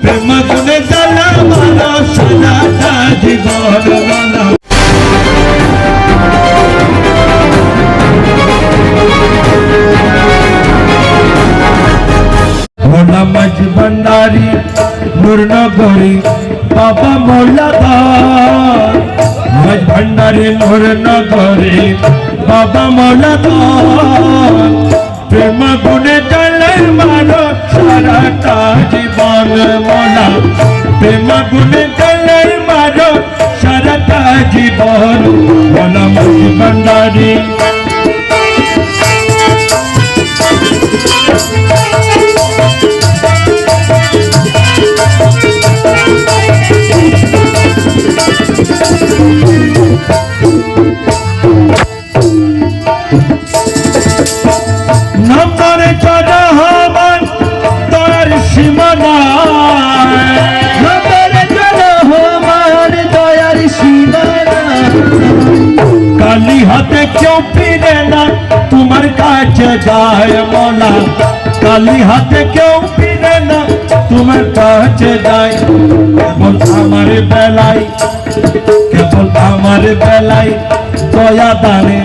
প্রেম গুনে জ্বালা মারা সারাটা জীবন মালা ভোলা মাঝ ভান্ডারি নূরনগরী বাবা মোল্লা দার মাঝ ভান্ডারি নূরনগরী গুণে জলের মারো সারাটা জীবন মাঝ ভান্ডারি কালি হাতে কেউ ফিরে না, তোমার কাছে যায় মনা। কালি হাতে কেউ ফিরে না, তোমার কাছে যায় কেবল আমার বেলায়। কেবল আমার বেলায় দয়া দানে।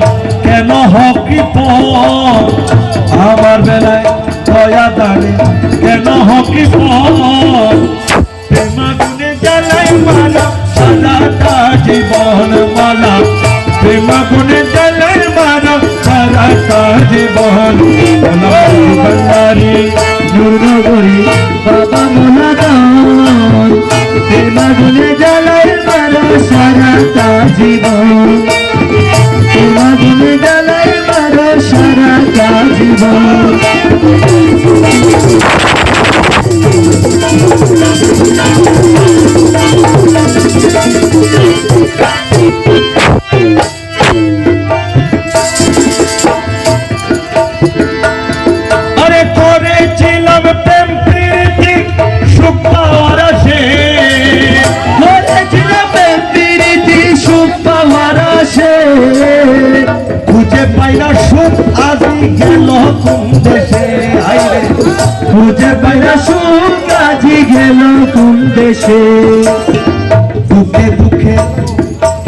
কেন হকি আমার বেলায় দয়া দানে। কেন হকি প্রেমা গুনে জ্বালাই মালা সারাটা জীবন ভান্ডারি দুর্গরি বাবা মহাদান প্রেমা গুনে জ্বালাই মালা সারাটা জীবন খুঁজে পাই সুখ, আজি গেল কোন দেশে? আইরে, খুঁজে পাই সুখ, আজি গেল কোন দেশে? দুঃখে দুঃখে,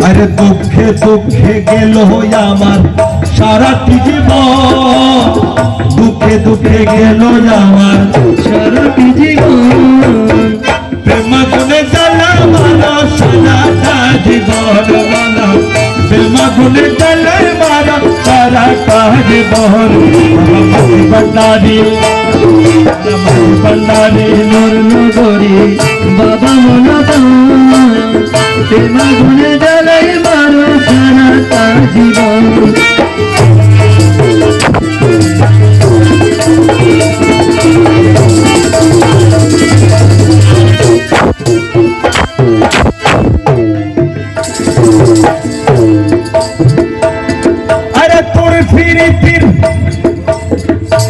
আরে দুঃখে দুঃখে গেল আমার সারাটি জীবন। দুঃখে দুঃখে গেল আমার সারাটি জীবন। প্রেম গুনে জ্বালা মারা সারাটা জীবন মালা। প্রেম মারা सरकार बहर भंडारी भंडारी नूर गोरी बाबा मोना गुण जल मारो सनाता जीवन